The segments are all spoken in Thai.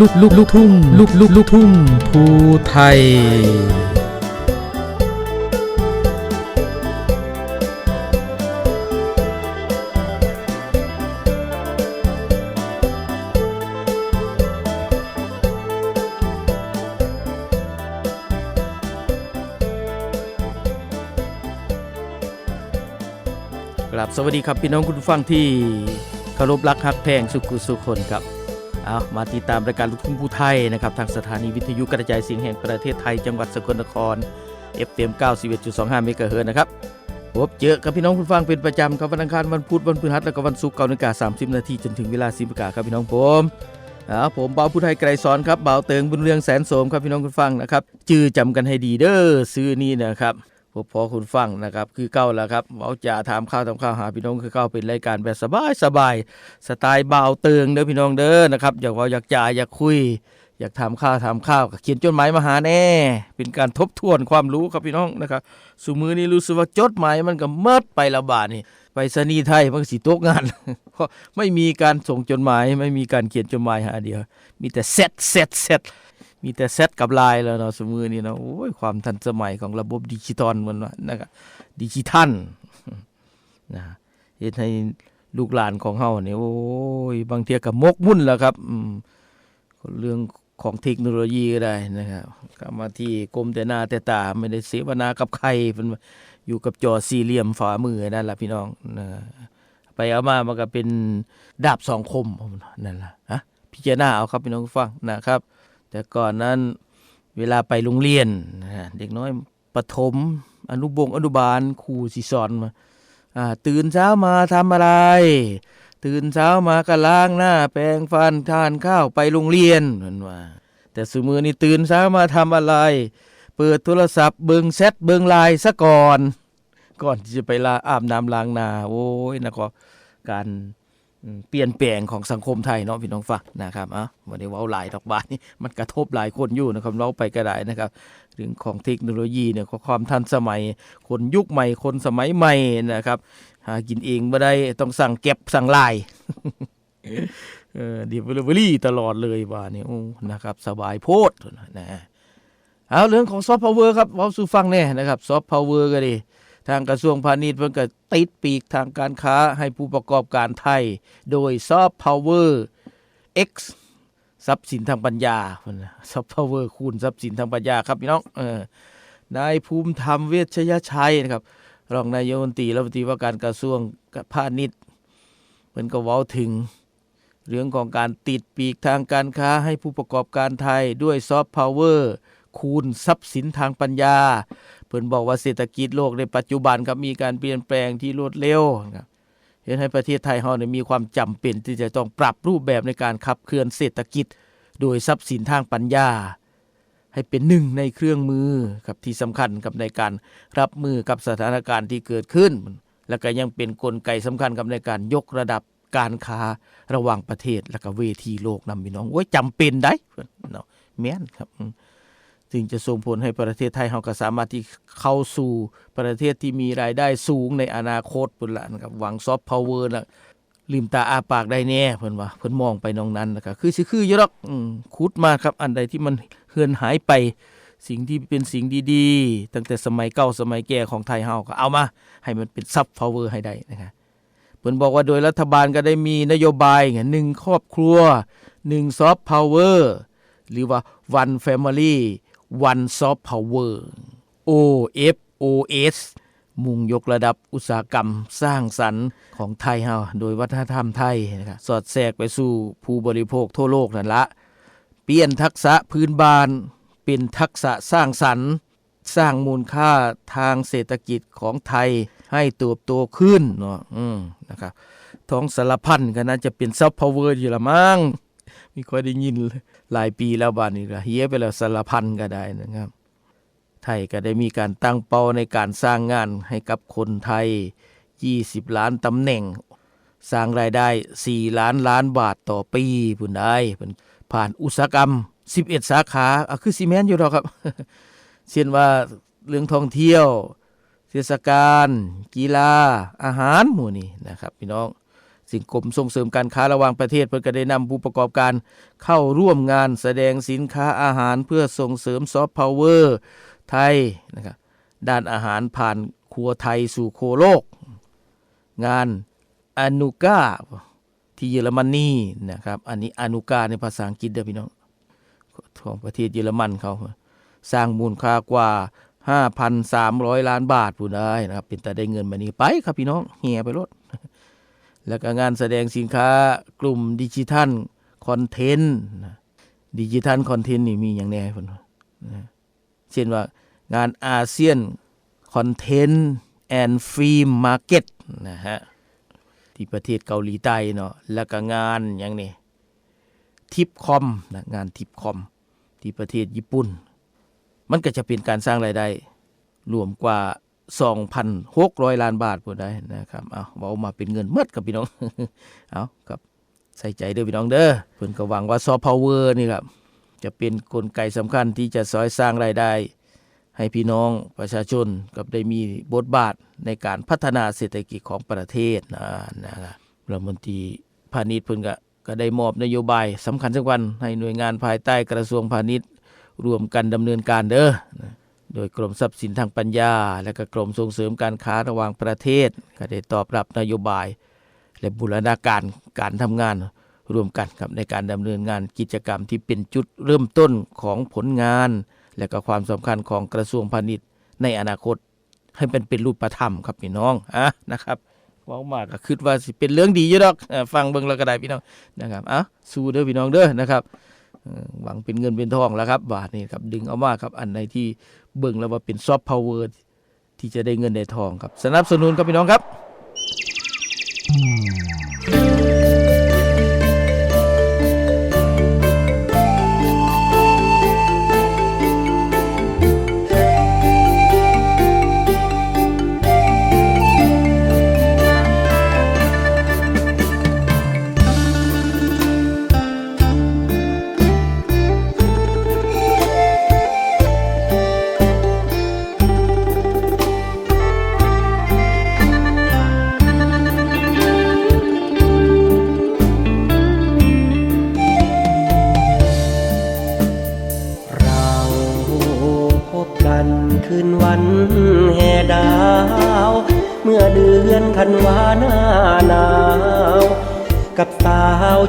ลูกลูกลูกทุ่งลูกลูกลูกทุ่งภูไทย ครับสวัสดีครับพี่น้องคุณผู้ฟังที่เคารพรักฮักแพงสุขุสุขคนครับ เอามาติดตามรายการลูกทุ่งผู้ไทยนะครับทางสถานีวิทยุกระจายเสียงแห่งประเทศไทยจังหวัดสกลนคร FM 91.25เมกะเฮิร์นะครับพบเจอกับพี่น้องคุณผู้ฟังเป็นประจำครับวันอังคารวันพุธวันพฤหัสและก็วันศุกร์เก้านาฬิกา30นาทีจนถึงเวลา10นาฬิกาครับพี่น้องผมเอาผมเบาผู้ไทยไกรสอนครับเบาเติงบุญเรืองแสนโสมครับพี่น้องคุณผู้ฟังนะครับจื่อจำกันให้ดีเด้อซื้อนี่นะครับ พบพอคุณฟังนะครับคือเก้าแล้วครับเราจะถามข้าวทำข้าวหาพี่น้องคือเก้าเป็นรายการแบบสบายสบายสไตล์เบาเติงเด้อพี่น้องเด้อนะครับอยากเว่าอยากจ่ายอยากคุย อยากถามข้าวถามข้าวเขียนจดหมายมาหาแน่ เป็นการทบทวนความรู้ครับพี่น้องนะครับสุมือนี้รู้สึกว่าจดหมายมันก็เมิดไปละบาทนี่ไปสนีไทยมันก็สิตกงานเพราะไม่มีการส่งจดหมายไม่มีการเขียนจดหมายหาเดียว มีแต่เซตเซตเซต มีแต่เซตกับไลน์แล้วเนาะสมือนี้เนาะโอ้ยความทันสมัยของระบบดิจิตอลมันว่านะครับดิจิทัลนะเฮ็ดให้ลูกหลานของเฮาเนี่ยโอ้ยบางเทียกับมกมุ่นแล้วครับเรื่องของเทคโนโลยีก็ได้นะครับกลับมาที่กรมแต่หน้าแต่ตาไม่ได้เสวนากับใครเพิ่นอยู่กับจอสี่เหลี่ยมฝ่ามือนั่นแหละพี่น้องนะไปเอามามันก็เป็นดาบสองคมนั่นแหละฮะพิจารณาเอาครับพี่น้องฟังนะครับ แต่ก่อนนั้นเวลาไปโรงเรียนเด็กน้อยประถมอนุบงอนุบาลครูสิสอนมาตื่นเช้ามาทำอะไร ตื่นเช้ามาก็ล้างหน้า แปรงฟันทานข้าวไปโรงเรียนเหมือนว่า แต่สมือนี่ตื่นเช้ามาทำอะไร เปิดโทรศัพท์เบิงแชทเบิงไลน์ซะก่อน ก่อนที่จะไปลาอาบน้ำล้างหน้าโอ้ยนะก็การ เปลี่ยนแปลงของสังคมไทยเนาะพี่น้องฟังนะครับอะวันนี้ว้าหลายดอกบานนี่มันกระทบหลายคนอยู่นะครับเราไปก็ได้นะครับเรื่องของเทคโนโลยีเนี่ยความทันสมัย คนยุคใหม่คนสมัยใหม่นะครับหากินเองไม่ได้ต้องสั่งเก็บสั่งไลน์เออเดีลิเวอรี่ตลอดเลยว่านี่โอ้นะครับสบายโพดนะเอาเรื่องของซอฟต์พาวเวอร์ครับเว้าสู่ฟังแน่นะครับซอฟต์พาวเวอร์ก็ดี ทางกระทรวงพาณิชย์เพิ่นก็ติดปีกทางการค้าให้ผู้ประกอบการไทย โดยซอฟต์พาวเวอร์ X ทรัพย์สินทางปัญญาซอฟต์พาวเวอร์คูณทรัพย์สินทางปัญญาครับพี่น้องเออนายภูมิธรรมเวชยชัยนะครับรองนายกรัฐมนตรีรัฐมนตรีว่าการกระทรวงพาณิชย์เพิ่นก็เว้าถึงเรื่องของการติดปีกทางการค้าให้ผู้ประกอบการไทยด้วยซอฟต์พาวเวอร์คูณทรัพย์สินทางปัญญา เพิ่นบอกว่าเศรษฐกิจโลกในปัจจุบันครับมีการเปลี่ยนแปลงที่รวดเร็วครับเห็นให้ประเทศไทยเฮาเนี่ยมีความจำเป็นที่จะต้องปรับรูปแบบในการขับเคลื่อนเศรษฐกิจ โดยทรัพย์สินทางปัญญา ให้เป็นหนึ่งในเครื่องมือครับที่สำคัญกับในการรับมือกับสถานการณ์ที่เกิดขึ้น และก็ยังเป็นนกลไกสำคัญกับในการยกระดับการค้าระหว่างประเทศและก็เวทีโลกนำพี่น้องโอ้ยจำเป็นได้เนาะแม่นครับ อืมจึงจะส่งผลให้ประเทศไทยเราก็สามารถที่เข้าสู่ประเทศที่มีรายได้สูงในอนาคตพุ่นละนะครับหวังซอฟต์พาวเวอร์นะลืมตาอาปากได้แน่เพิ่นว่าเพิ่นมองไปนองนั้นนะครับคือสิคืออยู่ดอกอืมคุดมาครับ อันใดที่มันเฮือนหายไป สิ่งที่เป็นสิ่งดีๆ ตั้งแต่สมัยเก่าสมัยแก่ของไทยเฮาก็เอามา ให้มันเป็นซับพาวเวอร์ให้ได้นะครับเพิ่นบอกว่าโดยรัฐบาลก็ได้มีนโยบายไงหนึ่งครอบครัวหนึ่งซอฟต์พาวเวอร์หรือว่า one family one soft power OFOS มุ่งยกระดับอุตสาหกรรมสร้างสรรค์ของไทยเฮาโดยวัฒนธรรมไทยนะครับสอดแทรกไปสู่ผู้บริโภคทั่วโลกนั่นละ เปลี่ยนทักษะพื้นบ้าน เป็นทักษะสร้างสรรค์ สร้างมูลค่าทางเศรษฐกิจของไทยให้เติบโตขึ้นเนาะอืมนะครับท้องสารพันก็น่าจะเป็นซับพาวเวอร์อยู่ละมั้งมีค่อยได้ยินเลย หลายปีแล้วบ้านนี้ก็เฮียไปแล้วสารพันก็ได้นะครับ ไทยก็ได้มีการตั้งเป้าในการสร้างงานให้กับคนไทย 20 ล้านตำแหน่ง สร้างรายได้ 4 ล้านล้านบาทต่อปีพุ่นได้เพิ่นผ่านอุตสาหกรรม 11 สาขาอะคือซีเมนต์อยู่ดอกครับ เช่นว่าเรื่องท่องเที่ยว เทศกาลกีฬาอาหารหมู่นี้นะครับพี่น้อง สิ่งกรมส่งเสริมการค้าระหว่างประเทศเพิ่นก็ได้นำผู้ประกอบการเข้าร่วมงานแสดงสินค้าอาหารเพื่อส่งเสริมซอฟต์พาวเวอร์ไทยนะครับด้านอาหารผ่านครัวไทยสู่โคโลก งานอนุกาที่เยอรมนีนะครับอันนี้อนุกาในภาษาอังกฤษเด้อพี่น้องของประเทศเยอรมันเขาสร้างมูลค่ากว่า 5,300 ล้านบาทผู้ได้นะครับเป็นแต่ได้เงินมานี้ไปครับพี่น้องเฮียไปรถ แล้วก็งานแสดงสินค้ากลุ่มดิจิทัลคอนเทนต์ดิจิทัลคอนเทนต์นี่มีอย่างแน่พุ่นนะเช่นว่างานอาเซียนคอนเทนต์แอนด์ฟิล์มมาร์เก็ตนะฮะที่ประเทศเกาหลีใต้เนาะแล้วก็งานอย่างนี้ทิปคอมนะงานทิปคอมที่ประเทศญี่ปุ่น มันก็จะเป็นการสร้างรายได้รวมกว่า 2,600 ล้านบาทพอได้นะครับเอาเอามาเป็นเงินเมดกับพี่น้อง เอาครับใส่ใจเด้อพี่น้องเด้อเพิ่นก็หวังว่าซอฟต์พาวเวอร์นี่ครับจะเป็นกลไกสำคัญที่จะสอยสร้างรายได้ ให้พี่น้องประชาชนกับได้มีบทบาทในการพัฒนาเศรษฐกิจของประเทศนะนะครับรัฐมนตรีพาณิชย์เพิ่นก็ก็ได้มอบนโยบายสำคัญสักวันให้หน่วยงานภายใต้กระทรวงพาณิชย์ร่วมกันดำเนินการเด้อ โดยกรมทรัพย์สินทางปัญญา และก็กรมส่งเสริมการค้าระหว่างประเทศ ก็ได้ตอบรับนโยบาย และบูรณาการการทำงานร่วมกันครับในการดำเนินงานกิจกรรมที่เป็นจุดเริ่มต้นของผลงาน และก็ความสำคัญของกระทรวงพาณิชย์ ในอนาคตให้เป็นเป็นรูปธรรมครับพี่น้องอะนะครับว้ามากก็คิดว่าสิเป็นเรื่องดีอยู่ดอกฟังเบิ่งแล้วก็ได้พี่น้องนะครับอะสู้เด้อพี่น้องเด้อนะครับหวังเป็นเงินเป็นทองแล้วครับบาทนี่ครับดึงเอามาครับอันไหนที่ เบิ่งแล้วว่าเป็นซอฟต์พาวเวอร์ที่จะได้เงินได้ทองครับ สนับสนุนครับพี่น้องครับ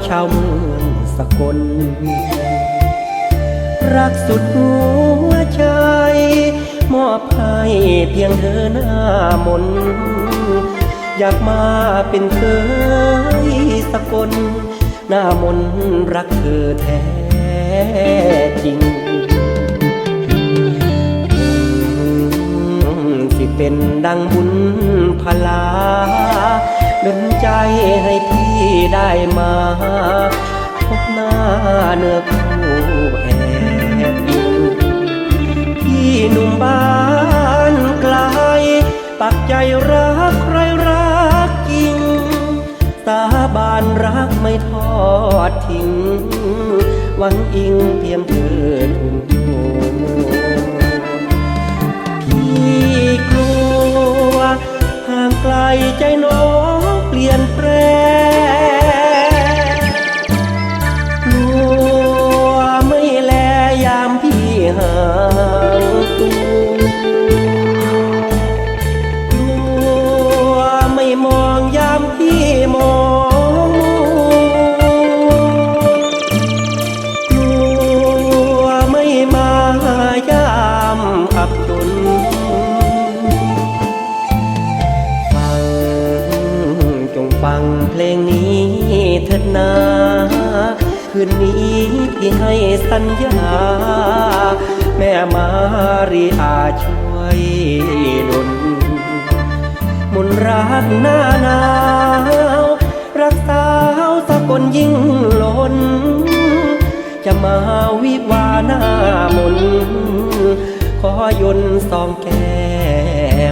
ชาวเมืองสกล รักสุดหัวใจ มอบให้เพียงเธอหน้ามน อยากมาเป็นเคยสกล หน้ามนรักเธอแท้จริงสิเป็นดังบุญ ได้มาพบหน้าเนื้อคู่แอบอิงพี่หนุ่มบ้านไกล ปักใจรักใครรักจริง สาบานรักไม่ทอดทิ้ง หวังอิงเพียงเธอทุ่ม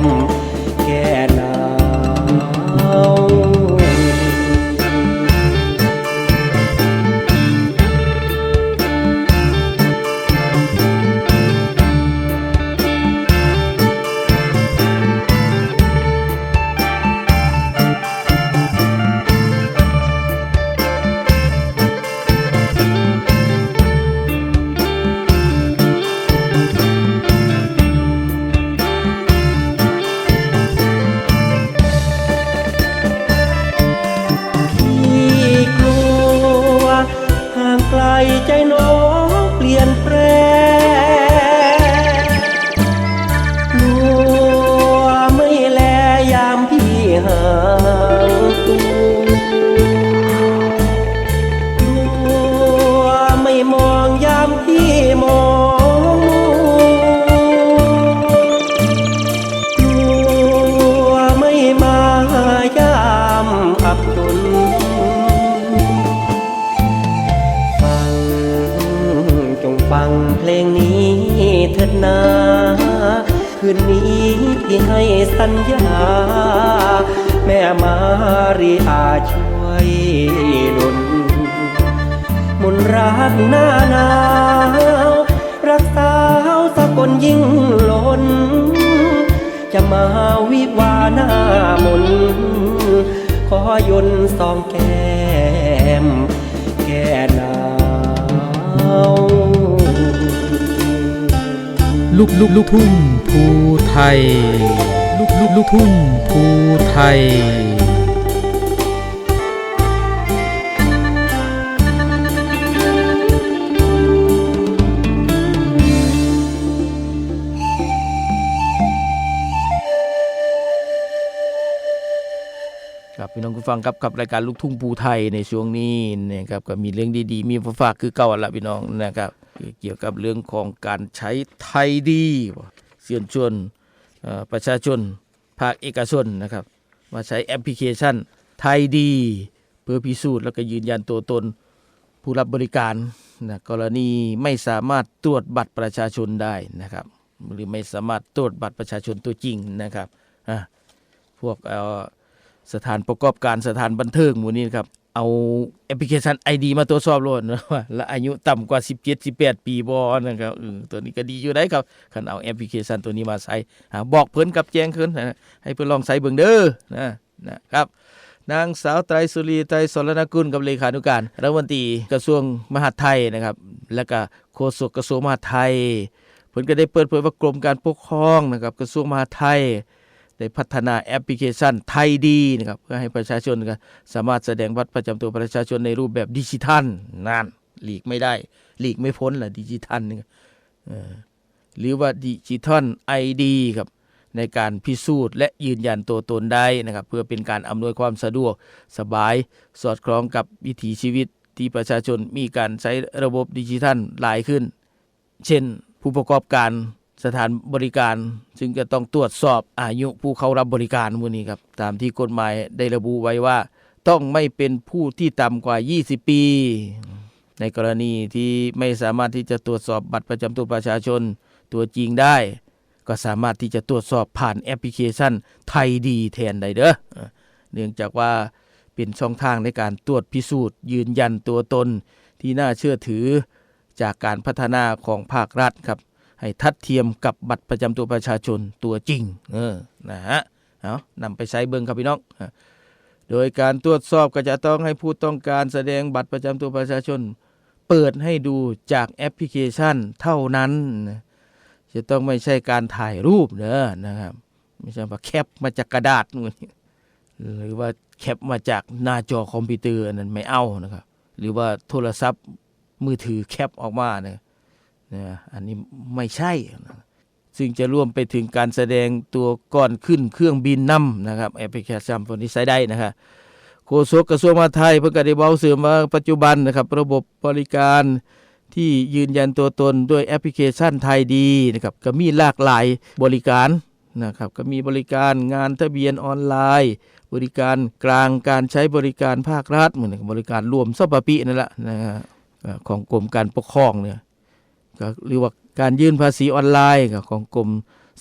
มแก่หน หน้าหนาว รักสาวสกลยิ่งล้น จะมาวิวาหน้ามน ขอยนสองแก้ม แก่หนาวลูกลูกลูกทุ่งภูไทย ลูกลูกลูกทุ่งภูไทย ฟังครับกับรายการลูกทุ่งภูไทยในช่วงนี้นะครับก็มีเรื่องดีๆ มีฝากคือเก่าละพี่น้องนะครับ เกี่ยวกับเรื่องของการใช้ไทยดีเสียนชวนประชาชนภาคเอกชนนะครับ มาใช้แอปพลิเคชันไทยดี เพื่อพิสูจน์แล้วก็ยืนยันตัวตนผู้รับบริการนะกรณีไม่สามารถตรวจบัตรประชาชนได้นะครับ หรือไม่สามารถตรวจบัตรประชาชนตัวจริงนะครับอะพวกเอ่อ สถานประกอบการสถานบันเทิงหมู่นี้ครับเอาแอปพลิเคชัน ID มาตรวจสอบโลดนะว่าและอายุต่ำกว่า 17 18 ปีบ่นะครับเออตัวนี้ก็ดีอยู่ได้ครับคันเอาแอปพลิเคชันตัวนี้มาใช้บอกเพิ่นกับแจ้งเพิ่นนะให้เพิ่นลองใช้เบิ่งเด้อนะนะครับนางสาวไตรสุรีไตรสรณกุลกับเลขานุการรัฐมนตรีกระทรวงมหาดไทยนะครับ และก็โฆษกกระทรวงมหาดไทยเพิ่นก็ได้เปิดเผยว่ากรมการปกครองนะครับกระทรวงมหาดไทย ได้พัฒนาแอปพลิเคชันไทยดีนะครับเพื่อให้ประชาชนสามารถแสดงบัตรประจำตัวประชาชนในรูปแบบดิจิทัลนั่นหลีกไม่ได้ หลีกไม่พ้นแหละดิจิทัลนี่หรือว่าดิจิทัลไอดีครับในการพิสูจน์และยืนยันตัวตนได้นะครับเพื่อเป็นการอำนวยความสะดวกสบายสอดคล้องกับวิถีชีวิตที่ประชาชนมีการใช้ระบบดิจิทัลหลายขึ้น เช่นผู้ประกอบการ สถานบริการ ซึ่งจะต้องตรวจสอบอายุผู้เข้ารับบริการมูนี้ครับตามที่กฎหมายได้ระบุไว้ว่า ต้องไม่เป็นผู้ที่ต่ำกว่า 20 ปี ในกรณีที่ไม่สามารถที่จะตรวจสอบบัตรประจำตัวประชาชนตัวจริงได้ ก็สามารถที่จะตรวจสอบผ่านแอปพลิเคชันไทยดีแทนได้เด้อเนื่องจากว่าเป็นช่องทางในการตรวจพิสูจน์ยืนยันตัวตนที่น่าเชื่อถือจากการพัฒนาของภาครัฐครับ ให้ทัดเทียมกับบัตรประจำตัวประชาชนตัวจริงเออนะฮะเอานำไปใช้เบิ่งครับพี่น้องโดยการตรวจสอบก็จะต้องให้ผู้ต้องการแสดงบัตรประจำตัวประชาชน เปิดให้ดูจากแอปพลิเคชันเท่านั้น จะต้องไม่ใช่การถ่ายรูปเด้อนะครับไม่ใช่ว่าแคปมาจากกระดาษนู่นหรือว่าแคปมาจากหน้าจอคอมพิวเตอร์อันนั้นไม่เอานะครับ หรือว่าโทรศัพท์มือถือแคปออกมาเนี่ย นะอันนี้ไม่ใช่ ซึ่งจะร่วมไปถึงการแสดงตัวก่อนขึ้นเครื่องบินนำนะครับแอปพลิเคชันตัวนี้ใช้ได้นะครับโฆษกกระทรวงมหาดไทยเพิ่งก็ได้เบาเสริมว่าปัจจุบันนะครับ ระบบบริการที่ยืนยันตัวตนด้วยแอปพลิเคชันไทยดีนะครับก็มีหลากหลายบริการนะครับก็มีบริการงานทะเบียนออนไลน์ บริการกลางการใช้บริการภาครัฐเหมือนบริการรวมซบปะปินั่นแหละนะของกรมการปกครองเนี่ย ก็หรือว่าการยื่นภาษีออนไลน์กับของกรม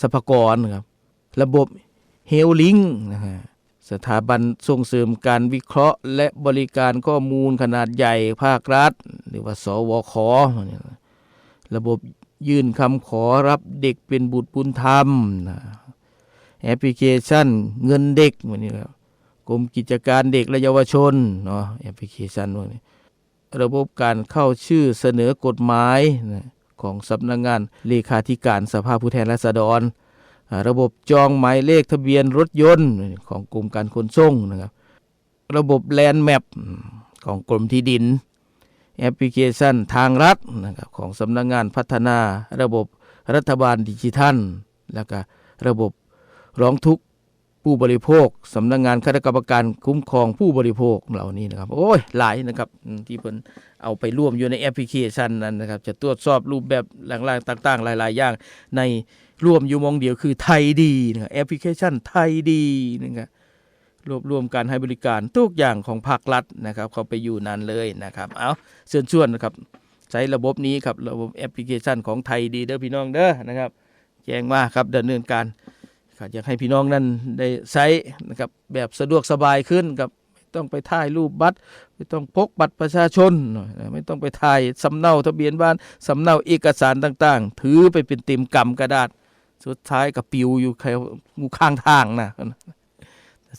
สรรพากรครับระบบเฮลลิงนะฮะสถาบันส่งเสริมการวิเคราะห์ และบริการข้อมูลขนาดใหญ่ภาครัฐ หรือว่าสวคระบบยื่นคำขอรับเด็กเป็นบุตรบุญธรรมนะแอปพลิเคชันเงินเด็กวันนี้ครับกรมกิจการเด็กและเยาวชนเนาะแอปพลิเคชันพวกนี้ระบบการเข้าชื่อเสนอกฎหมายนะ ของสำนักงงานเลขาธิการสภาผู้แทนราษฎร ระบบจองหมายเลขทะเบียนรถยนต์ของกรมการขนส่งนะครับระบบแลนแมปของกรมที่ดิน แอปพลิเคชันทางรัฐนะครับของสำนักงงานพัฒนา ระบบรัฐบาลดิจิทัล แล้วก็ระบบร้องทุกข์ ผู้บริโภคสำนักงานคณะกรรมการคุ้มครองผู้บริโภคเหล่านี้นะครับ โอ้ยหลายนะครับที่เพิ่นเอาไปร่วมอยู่ในแอปพลิเคชันนั้นนะครับ จะตรวจสอบรูปแบบหลังๆต่าง ๆ หลาย ๆ อย่าง ในร่วมอยู่มองเดียวคือไทยดีนะแอปพลิเคชันไทยดีนะครับรวบรวมการให้บริการทุกอย่างของภาครัฐนะครับ เขาไปอยู่นั้นเลยนะครับ เอาเชิญชวนนะครับ ใช้ระบบนี้ครับระบบแอปพลิเคชันของไทยดีเด้อพี่น้องเด้อนะครับแจ้งมาครับดำเนินการ ก็อยากให้พี่น้องนั้นได้ใช้นะครับแบบสะดวกสบายขึ้นกับไม่ต้องไปถ่ายรูปบัตรไม่ต้องพกบัตรประชาชนนะไม่ต้องไปถ่ายสำเนาทะเบียนบ้านสำเนาเอกสารต่าง ๆ ถือไปเป็นต็มกำกระดาษ สุดท้ายก็ปิวอยู่แค่งูข้างทางนะ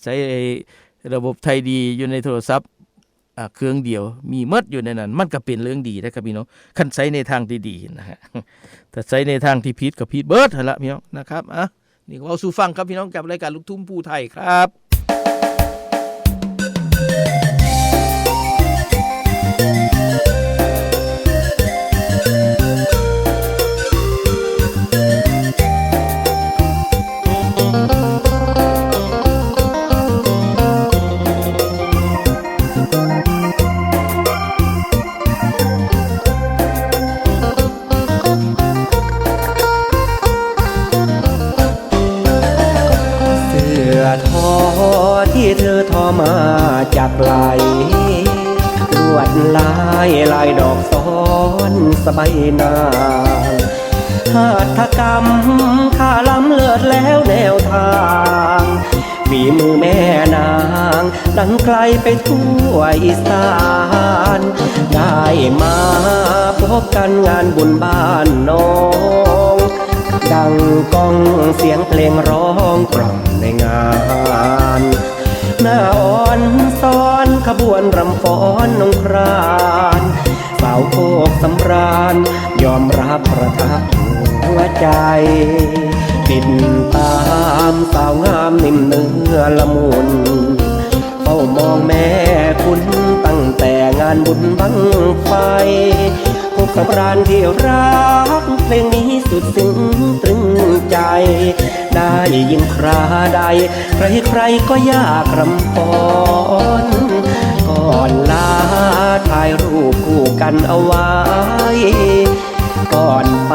ใช้ไอ้ระบบไทยดีอยู่ในโทรศัพท์เครื่องเดียวมีหมดอยู่ในนั้น มันก็เป็นเรื่องดีนะครับพี่น้องคันใช้ในทางที่ดีนะฮะแต่ใช้ในทางที่ผิดก็ผิดเบิดหั่นละพี่น้องนะครับอะ นี่เอาสู่ฟังครับพี่น้องกับรายการลูกทุ่งผู้ไทยครับ ทั่วอีสานได้มาพบกันงานบุญบ้านน้อง ดังก้องเสียงเพลงร้องกล่อมในงานหน้าอ่อนซ้อนขบวนรำฟ้อนนงครานสาวโคกสำราญ ยอมรับประทับหัวใจติดตามสาวงามนิ่มเนื้อละมุน เฝ้ามองแม่คุณตั้งแต่งานบุญบังไฟพบกับรานที่รักเพลงนี้สุดซึ้งตรึงใจ ได้ยินคราใด ใครใครก็ยากรำฟ้อนก่อนลาถ่ายรูปคู่กันเอาไว้ ก่อนไป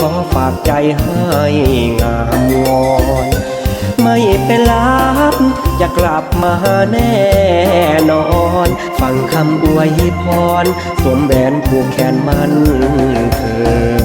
ขอฝากใจให้งามงอน ไม่เป็นลับจะกลับมาแน่นอน ฟังคำอวยพรสวมแหวนผูกแขนมันเธอ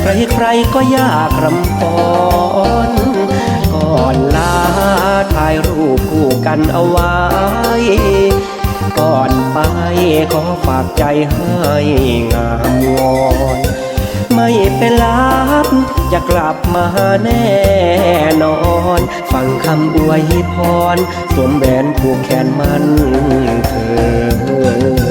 ใครใครก็ยากรำฟ้อนก่อนลาถ่ายรูปคู่กันเอาไว้ ก่อนไปขอฝากใจให้งามงอนไม่เป็นลับจะกลับมาแน่นอน ฟังคำอวยพรสวมแหวนผูกแขนมันเธอ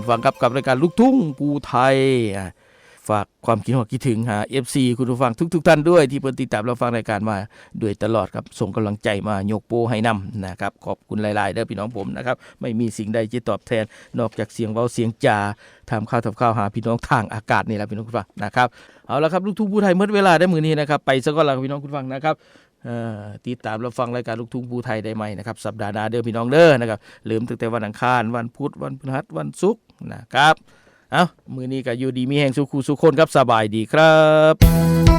คุณฟังครับกับรายการลูกทุ่งปูไทยฝากความคิดหอคิดถึงหา FC คุณผู้ฟังทุกๆท่านด้วย ที่เพิ่นติดตามเราฟังรายการมาด้วยตลอดครับส่งกำลังใจมายกโปให้นำนะครับขอบคุณหลายๆเด้อพี่น้องผมนะครับไม่มีสิ่งใดจะตอบแทน นอกจากเสียงเว้าเสียงจาทำข้าวทำข้าวหาพี่น้องทางอากาศนี่แหละพี่น้องคุณฟังนะครับเอาละครับลูกทุ่งปูไทยเมื่อเวลาได้มือนี้นะครับไปซะก่อนละพี่น้องคุณฟังนะครับ ติดตามรับฟังรายการลูกทุ่งภูไทยได้ไหมนะครับสัปดาห์หน้าเด้อพี่น้องเด้อนะครับลืมตั้งแต่วันอังคารวันพุธวันพฤหัสวันศุกร์นะครับ เอามือนี้กับยูดีมีแห่งสุขูสุขคนครับสบายดีครับ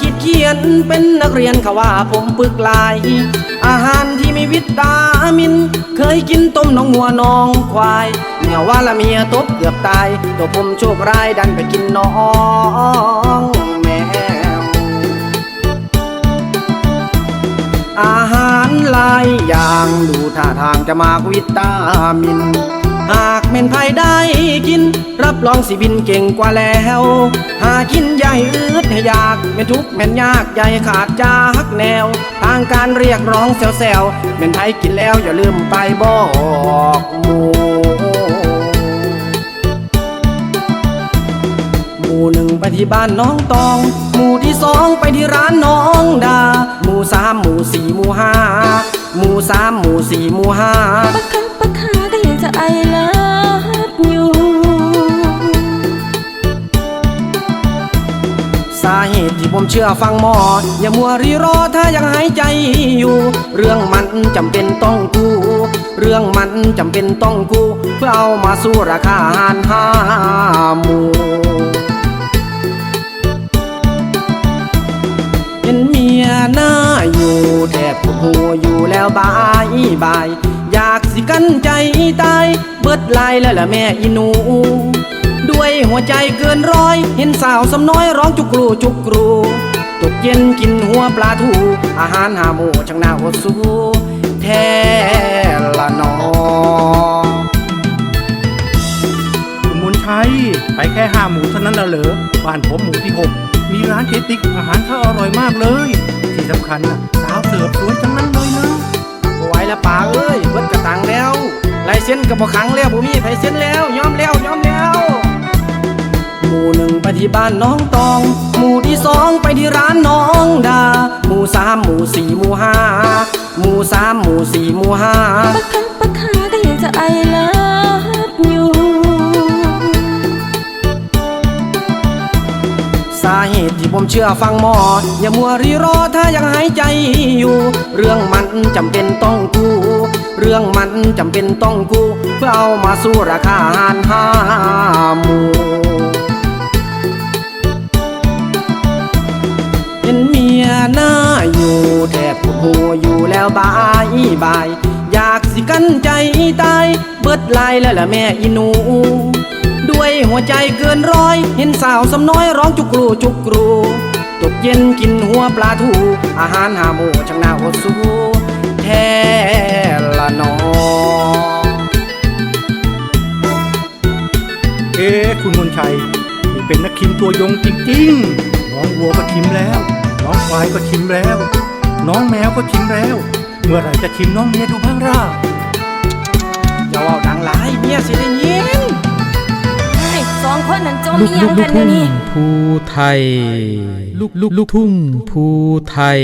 คิดเขียนเป็นนักเรียนเขาว่าผมปึกลาย อาหารที่มีวิตามิน เคยกินต้มน้องงัวน้องควายเมียว่าละเมียตบเกือบตาย ตัวผมโชคร้ายดันไปกินน้องแมวอาหารหลายอย่างดูท่าทางจะมากวิตามินากเม่นไผได้กิน รับรองสิบินเก่งกว่าแล้ว หากินใหญ่อืดให้อยากไม่ทุกข์แม่นยากใหญ่ขาดจากแนว ทางการเรียกร้องแซวๆเม่นไผกินแล้วอย่าลืมไปบอกหมูหมู่หนึ่งไปที่บ้านน้องตอง หมู่ที่สองไปที่ร้านน้องดา หมู่สามหมู่สี่หมู่ห้าหมู่สามหมู่สี่หมู่ห้า จะไอลิฟอยู่สาเหตุที่ผมเชื่อฟังหมอ อย่ามัวรีรอถ้ายังหายใจอยู่ เรื่องมันจำเป็นต้องกู้ เรื่องมันจำเป็นต้องกู้ เพื่อเอามาสู้ราคาหารห้าหมู่เห็นเมียหน้าอยู่แทบปวดหัวอยู่แล้วบายบาย กันใจตาย เบิดลายแล้วล่ะแม่อีหนู ด้วยหัวใจเกินร้อย เห็นสาวสำน้อยร้องจุกรูจุกรูตกเย็นกินหัวปลาทู อาหารหาหมูช่างน่าอดสู้แท้ละนอคุณมนชัยไปแค่ห้าหมูเท่านั้นน่ะเหรอบ้านผมหมูที่หกมีร้านเจติ๊กอาหารเขาอร่อยมากเลย ที่สำคัญน่ะสาวเสิร์ฟสวยทั้งนั้น ละป่าเอ้ยเบิดกระตังแล้วลายเส้นกับบ่ขังแล้วบ่มีไผเส้นแล้วยอมแล้วยอมแล้วหมู่หนึ่งไปที่บ้านน้องตอง หมู่ที่สองไปที่ร้านน้องดา หมู่สามหมู่สี่หมู่ห้าหมู่สามหมู่สี่หมู่ห้าปะคังปะขาก็ยังจะไอเลิฟ เหตุที่ผมเชื่อฟังหมอ อย่ามัวรีรอถ้ายังหายใจอยู่ เรื่องมันจำเป็นต้องกู้เรื่องมันจำเป็นต้องกู้เพื่อเอามาสู้ราคาหารห้าหมู่เห็นเมียหน้าอยู่แทบปวดหัวอยู่แล้วบายบาย อยากสิกันใจตาย เบิดลายแล้วล่ะแม่อีนู หัวใจเกินร้อย เห็นสาวสำน้อยร้องจุกรูจุกรูตกเย็นกินหัวปลาทู อาหารหาหมูช่างน่าอดสู้แท้ละนอเอ๊ะคุณมนชัยนี่เป็นนักชิมตัวยงจริงๆน้องวัวก็ชิมแล้ว น้องควายก็ชิมแล้ว น้องแมวก็ชิมแล้ว เมื่อไหร่จะชิมน้องเมียดูบ้างล่ะอย่าเว่าดังหลายเมียสิได้ยินไอ้สองคนนั้นจมลูมีกหลูยักงลูกักนเดี๋ทุ่ยวงนี้ภูไทย ลูกลูกลูกทุ่งภูไทย